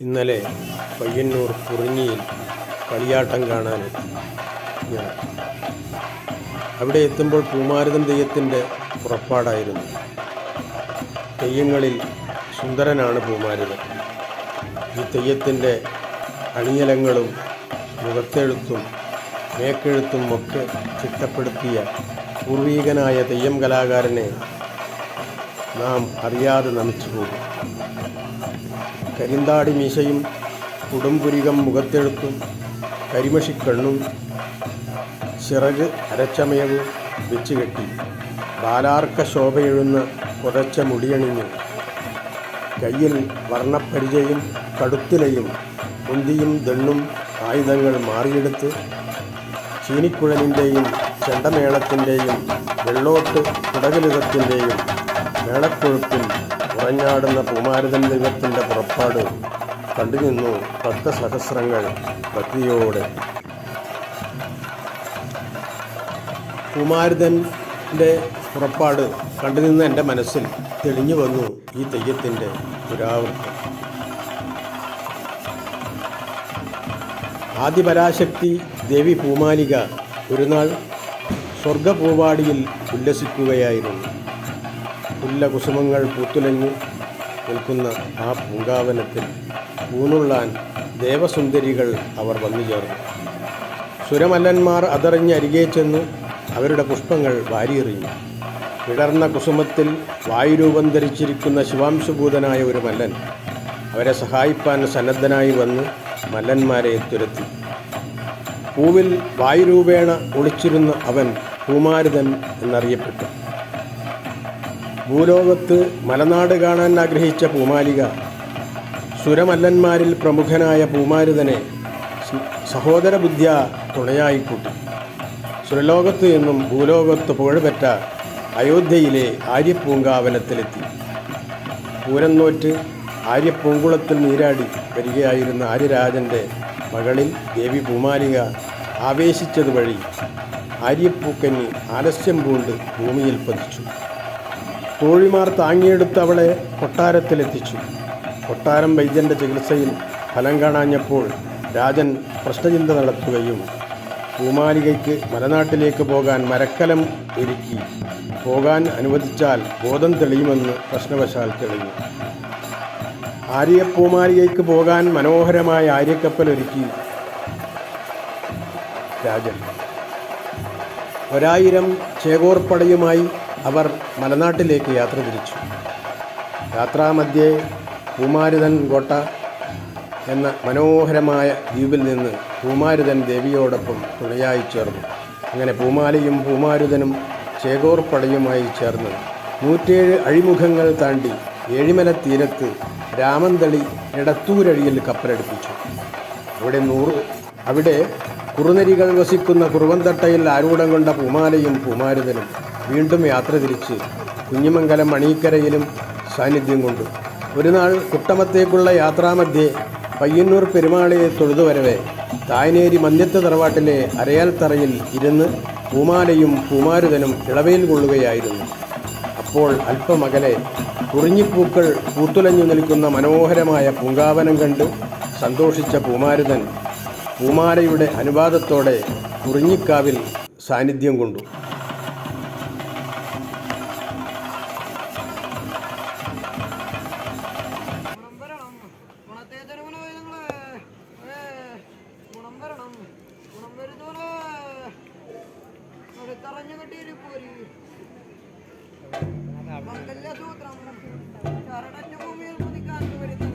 ഇന്നലെ പയ്യന്നൂർ കുറിഞ്ഞിയിൽ കളിയാട്ടം കാണാൻ ഞാൻ. അവിടെ എത്തുമ്പോൾ പൂമാരതം തെയ്യത്തിന്റെ പുറപ്പാടായിരുന്നു. തെയ്യങ്ങളിൽ സുന്ദരനാണ് പൂമാരതം ഈ തെയ്യത്തിന്റെ അണിയലങ്ങളും മുഖത്തെഴുത്തും മേക്കെഴുത്തും ഒക്കെ ചിട്ടപ്പെടുത്തിയ പൂർവീകനായ തെയ്യം കലാകാരനെ നാം അറിയാതെ നമിച്ചു പോകും. കരിന്താടി മീശയും കുടുംപുരികം മുഖത്തെഴുത്തും കരിമഷിക്കണ്ണും ചിറക് അരച്ചമയവും വെച്ചുകെട്ടി ബാലാർക്ക ശോഭയെഴുന്ന കുറച്ച മുടിയണിഞ്ഞ് കയ്യിൽ വർണപ്പരിചയും കടുത്തിലയും കുന്തിയും ദണ്ണും ആയുധങ്ങൾ മാറിയെടുത്ത് ചീനിക്കുഴലിന്റെയും ചെണ്ടമേളത്തിന്റെയും വെള്ളോട്ട് കുടകലിതത്തിന്റെയും മേളക്കൊഴുപ്പിൽ ഉറഞ്ഞാടുന്ന കുമാരതൻ ദൈവത്തിന്റെ പുറപ്പാട് കണ്ടുനിന്നു പത്ത് സഹസ്രങ്ങൾ ഭക്തിയോടെ. കുമാരതന്റെ പുറപ്പാട് കണ്ടുനിന്ന എന്റെ മനസ്സിൽ തെളിഞ്ഞു വന്നു ഈ തെയ്യത്തിന്റെ പുരാവൃത്തം. ആദിപരാശക്തി ദേവി പൂമാലിക ഒരുനാൾ സ്വർഗപൂവാടിയിൽ ഉല്ലസിക്കുകയായിരുന്നു. പുല്ലകുസുമങ്ങൾ പൂത്തുലഞ്ഞു നിൽക്കുന്ന ആ പൂങ്കാവനത്തിൽ ഊന്നുള്ളാൻ ദേവസുന്ദരികൾ അവർ വന്നു ചേർന്നു. സുരമല്ലന്മാർ അതറിഞ്ഞ് അരികെ ചെന്ന് അവരുടെ പുഷ്പങ്ങൾ വാരിയെറിഞ്ഞു. വിടർന്ന കുസുമത്തിൽ വായുരൂപം ധരിച്ചിരിക്കുന്ന ശിവാംശഭൂതനായ ഒരു മല്ലൻ അവരെ സഹായിപ്പാൻ സന്നദ്ധനായി വന്ന് മല്ലന്മാരെ തുരത്തി. പൂവിൽ വായുരൂപേണ ഒളിച്ചിരുന്ന അവൻ പൂമാരുതൻ എന്നറിയപ്പെട്ടു. ഭൂലോകത്ത് മലനാട് കാണാൻ ആഗ്രഹിച്ച പൂമാലിക സുരമല്ലന്മാരിൽ പ്രമുഖനായ പൂമാരുതനെ സഹോദര ബുദ്ധ്യ തുണയായി കൂട്ടി സുരലോകത്ത് നിന്നും ഭൂലോകത്ത് പുഴപെറ്റ അയോധ്യയിലെ ആര്യപ്പൂങ്കാവനത്തിലെത്തി പൂരം നോറ്റ് ആര്യപ്പൂങ്കുളത്തിൽ നീരാടി വരികയായിരുന്ന ആര്യരാജന്റെ മകളിൽ ദേവി ഭൂമാലിക ആവേശിച്ചത് വഴി ആര്യപ്പൂക്കന്നി ആലസ്യം പൂണ്ട് ഭൂമിയിൽ പതിച്ചു. തോഴിമാർ താങ്ങിയെടുത്ത് അവളെ കൊട്ടാരത്തിലെത്തിച്ചു. കൊട്ടാരം വൈദ്യന്റെ ചികിത്സയിൽ ഫലം കാണാഞ്ഞപ്പോൾ രാജൻ പ്രശ്നചിന്ത നടത്തുകയും ഭൂമാലികയ്ക്ക് മലനാട്ടിലേക്ക് പോകാൻ മരക്കലം ഒരുക്കി. പോകാൻ അനുവദിച്ചാൽ ബോധം തെളിയുമെന്ന് പ്രശ്നവശാൽ തെളിഞ്ഞു. ആര്യപ്പൂമാലികയ്ക്ക് പോകാൻ മനോഹരമായ ആര്യക്കപ്പലൊരുക്കി രാജൻ. ഒരായിരം ചേകോർപ്പടയുമായി അവർ മലനാട്ടിലേക്ക് യാത്ര തിരിച്ചു. യാത്രാമധ്യേ പൂമാരുതൻ കോട്ട എന്ന മനോഹരമായ ദ്വീപിൽ നിന്ന് പൂമാരുതൻ ദേവിയോടൊപ്പം തുണയായി ചേർന്നു. അങ്ങനെ പൂമാലയും പൂമാരുതനും ചേകോർപ്പടയുമായി ചേർന്ന് നൂറ്റേഴ് അഴിമുഖങ്ങൾ താണ്ടി ഏഴിമല തീരത്ത് രാമന്തളി എടത്തൂരഴിയിൽ കപ്പലടുപ്പിച്ചു. അവിടെ നൂറ് അവിടെ കുറുനരികൾ വസിക്കുന്ന കുറുവന്തട്ടയിൽ ആരൂഢം കൊണ്ട പൂമാലയും പൂമാരുതനും വീണ്ടും യാത്ര തിരിച്ച് കുഞ്ഞിമംഗലം അണീക്കരയിലും സാന്നിധ്യം കൊണ്ടു. ഒരു നാൾ കുട്ടമത്തേക്കുള്ള യാത്രാമധ്യേ പയ്യന്നൂർ പെരുമാളയെ തൊഴുതുവരവേ തായനേരി മന്യത്ത് തറവാട്ടിലെ അരയാൽത്തറയിൽ ഇരുന്ന് പൂമാലയും പൂമാരുതനും ഇളവയിൽ കൊള്ളുകയായിരുന്നു. അപ്പോൾ അല്പമകലെ കുറിഞ്ഞിപ്പൂക്കൾ പൂത്തുലഞ്ഞു നിൽക്കുന്ന മനോഹരമായ പൂങ്കാവനം കണ്ട് സന്തോഷിച്ച പൂമാരുതൻ പൂമാരയുടെ അനുവാദത്തോടെ കുറിഞ്ഞിക്കാവിൽ സാന്നിധ്യം കൊണ്ടു. മംഗല്യസൂത്രം ചരടറ്റ ഭൂമിയിൽ കുതിക്കാൻ വരുന്ന